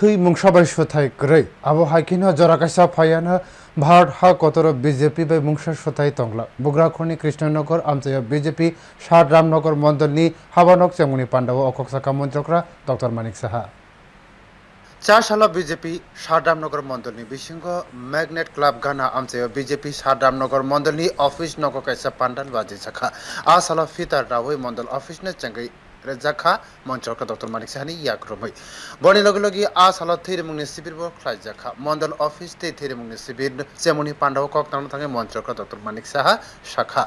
থৈ মুংসাবাই সুথাই গ্रै আবো হাইকিনো জরাকাইসা ফায়ানো ভারত হা কতর বিজেপি bai মুংসা সুথাই তংলা। বুগ্রাখনি কৃষ্ণনগর, আমচায় বিজেপি ষাট রামনগর মন্ডলনি হাবানক, চেমুনি পাণ্ডব অকক সাকা মন্ত্রকরা ডক্টর মানিক সাহা। চার সাল বিজেপি সারদামনগর মন্ডলনি বিশৃঙ্গ ম্যাগনেট ক্লাব গানা, আমচায় বিজেপি সারদামনগর মন্ডলনি অফিস নগ কাইসা পান্ডাল বাজি সাখা আ সাল ফিতার রাওই মন্ডল অফিস নে চেঙ্গই রেজাখা মঞ্চ ডক্টর মানিক সাহানি ইয়াক্রমই বনি লগে লগে আস হালত থৈরে মুনি শিবির বক রাইজাখা মন্ডল অফিস তে থৈরে মুনি শিবির। চেমনি পান্ডাও কক তান থাকে মঞ্চ ডক্টর মানিক সাহা শাখা।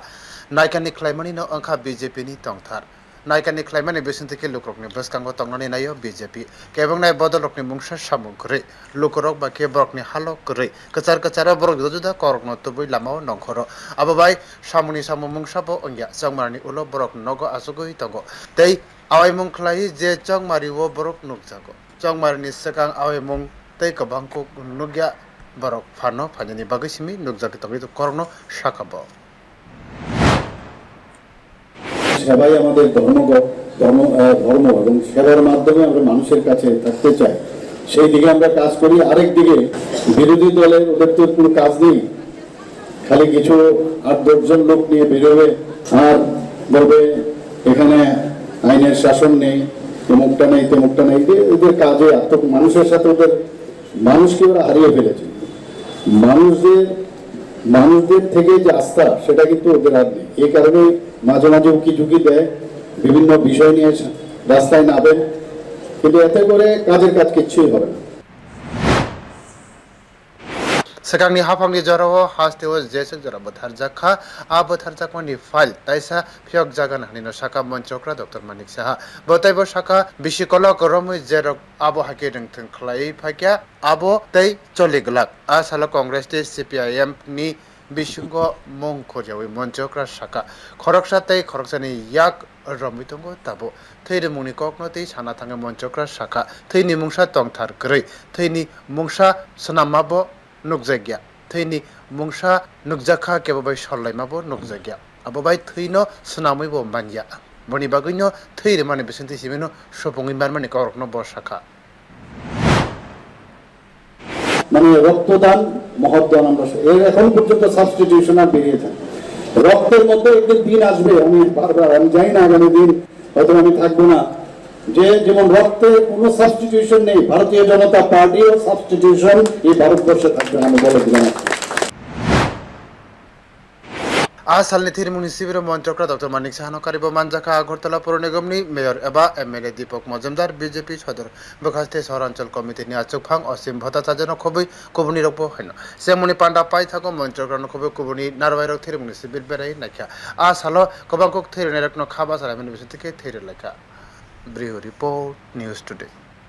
নাইকানি ক্লাইমানি ন অংখা বিজেপি নি টংথার। नायकानि ख्लाइमानि बेसन्तिके लुक्रकनि बसकांगो तंनानै नायो बिजेपि केबं नाय बदलकनि मुंसा सामुं करे लुक्रक बा केबरकनि हालक करे कचार कचार बरक जुदा जुदा करक न तुबै लामाव नंखर आबाबाय सामुनि सामु मुंसाबो अंगिया जंमारनि उलो बरक नगो आसुगै तंगो तै आवाइमुं ख्लाइ जे चंमारि वो बरक नुकजागो चंमारिनि सेकां आवाइमुं तै कबांखौ नुग्या बरक फानो फानिनि बागैसिमि नुकजागि तंगै करन साखाबो সেবাই আমাদের ধর্ম ধর্ম ধর্ম এবং সেবার মাধ্যমে আমরা মানুষের কাছে থাকতে চাই। সেই দিকে আমরা কাজ করি। আরেক দিকে বিরোধী দলের ওদের তো কোনো কাজ নেই। খালি কিছু আট দশজন লোক নিয়ে বেরোবে। আর বলবে, এখানে আইনের শাসন নেই তেমুকটা নেই তেমুকটা নেই। ওদের কাজে আত্ম মানুষের সাথে ওদের, মানুষকে ওরা হারিয়ে ফেলেছে। মানুষদের মানুষদের থেকে যে আস্থা, সেটা কিন্তু ওদের হাত নেই। এই কারণে মাঝে মাঝে উকি ঝুঁকি দেয়, বিভিন্ন বিষয় নিয়ে রাস্তায় নামে। কিন্তু এতে করে কাজের কাজ কিচ্ছুই হবে না। 사강니 하팡니 저러워 하스테오 제색 저러 버타르자카 아 버타르자코니 ফাইল তাইসা ফিয়ক জাগান হানিনো শাখা মঞ্চকরা ডক্টর মানিক সাহা বতাইব শাখা বিশিকলক রমই জেরক আবো হাকে রংথং খলাই ফাকিয়া আবো তাই চলে গলাক আ সালা কংগ্রেস তে সিপিআইএম নি বিশুঙ্গ মং খোজাওই মঞ্চকরা শাখা খরকসা তাই খরকসানি ইয়াক রমিতঙ্গ তাবো থৈরে মুনি ককনতি সানা থাঙ্গে মঞ্চকরা শাখা Theni মুংসা তংথার গ্রৈ Theni মুংসা সনামাবো nukzagya thaini mungsha nukjakha kebabai sorlaima bo nukzagya abobai thaino snamui bo manja boni bagui no thair mani bisinti simino sopongui mar mani korokno bo shakha মানে রক্তদান মহদান আমরা এখন পর্যন্ত সাবস্টিটিউশন আর বেরিয়ে থাকে রক্তের মধ্যে একদিন দিন আসবে আমি বারবার আমি জানি না আগামী দিন হয়তো আমি থাকব না যে যেমন রক্তে কোনো সাবস্টিটিউশন নেই ভারতীয় জনতা পার্টিও সাবস্টিটিউশন এই ভারতবর্ষে থাকবে আমি বলে দিলাম આ સાલની થીર મ્યુનિસિપલ મંત્રકરા ડોક્ટર માનિક સાહનો કારીબો માંજાખા અગરતલા પૌર નિગમની મેયર એવા એમએલએ દીપક મજમદાર બીજેપી સદર બખાસ્તે શહરાંચલ કમિટીની આચુકફાંગ અસીમ ભટ્ટાચાર્યનો ખોબી કુબની રોપો હેન સેમુની પાંડા પાઈ થાકો મંત્રકરાનો ખોબી કુબની નારવાયરક થીર મ્યુનિસિપલ બેરાઈ નાખ્યા આ સાલો કબાંકોક થીર નેરકનો ખાબા સારામીની વિશે થીર લખ્યા Brief Report News Today.